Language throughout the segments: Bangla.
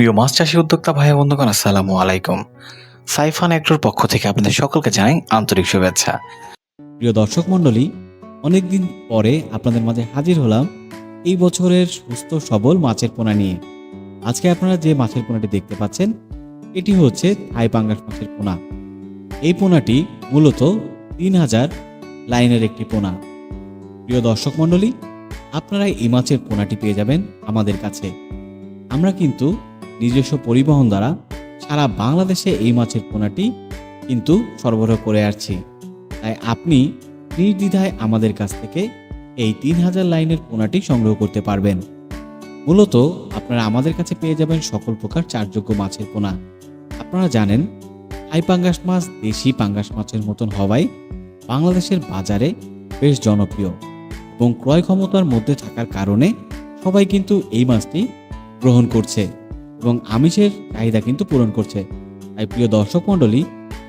প্রিয় মাছ চাষি উদ্যোক্তা ভাই বন্ধুগণ, আসসালামু আলাইকুম। সাইফান অ্যাগ্রোর পক্ষ থেকে আপনাদের সকলকে জানাই আন্তরিক শুভেচ্ছা। প্রিয় দর্শক মণ্ডলী, অনেকদিন পরে আপনাদের মাঝে হাজির হলাম এই বছরের সুস্থ সবল মাছের পোনা নিয়ে। আজকে আপনারা যে মাছের পোনাটি দেখতে পাচ্ছেন, এটি হচ্ছে থাই পাঙ্গাস মাছের পোনা। এই পোনাটি মূলত তিন হাজার লাইনের একটি পোনা। প্রিয় দর্শক মণ্ডলী, আপনারা এই মাছের পোনাটি পেয়ে যাবেন আমাদের কাছে। আমরা কিন্তু নিজস্ব পরিবহন দ্বারা সারা বাংলাদেশে এই মাছের পোনাটি কিন্তু সরবরাহ করে আসছি। তাই আপনি নির্দ্বিধায় আমাদের কাছ থেকে এই তিন হাজার লাইনের পোনাটি সংগ্রহ করতে পারবেন। মূলত আপনারা আমাদের কাছে পেয়ে যাবেন সকল প্রকার চারযোগ্য মাছের পোনা। আপনারা জানেন, হাই পাঙ্গাস মাছ দেশি পাঙ্গাস মাছের মতন হওয়ায় বাংলাদেশের বাজারে বেশ জনপ্রিয় এবং ক্রয় ক্ষমতার মধ্যে থাকার কারণে সবাই কিন্তু এই মাছটি গ্রহণ করছে। এবং আমিষের চাহিদা কিন্তু পূরণ করছে। তাই প্রিয় দর্শক মণ্ডলী,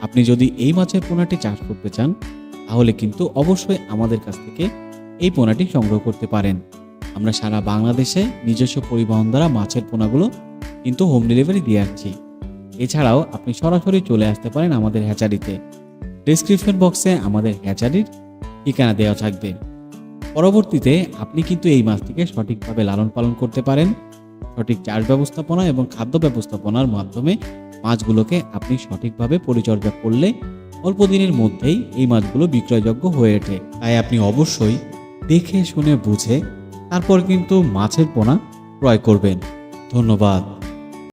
আপনি যদি এই মাছের পোনাটি চাষ করতে চান, তাহলে কিন্তু অবশ্যই আমাদের কাছ থেকে এই পোনাটি সংগ্রহ করতে পারেন। আমরা সারা বাংলাদেশে নিজস্ব পরিবহন দ্বারা মাছের পোনাগুলো কিন্তু হোম ডেলিভারি দিয়ে আসছি এছাড়াও আপনি সরাসরি চলে আসতে পারেন আমাদের হ্যাচারিতে ডিসক্রিপশন বক্সে আমাদের হ্যাচারির ঠিকানা দেওয়া থাকবে। পরবর্তীতে আপনি কিন্তু এই মাছটিকে সঠিকভাবে লালন পালন করতে পারেন। সঠিক চাষ ব্যবস্থাপনা এবং খাদ্য ব্যবস্থাপনার মাধ্যমে মাছগুলোকে আপনি সঠিকভাবে পরিচর্যা করলে অল্প দিনের মধ্যেই এই মাছগুলো বিক্রয়যোগ্য হয়ে ওঠে। তাই আপনি অবশ্যই দেখে, শুনে, বুঝে তারপর কিন্তু মাছের পোনা ক্রয় করবেন। ধন্যবাদ।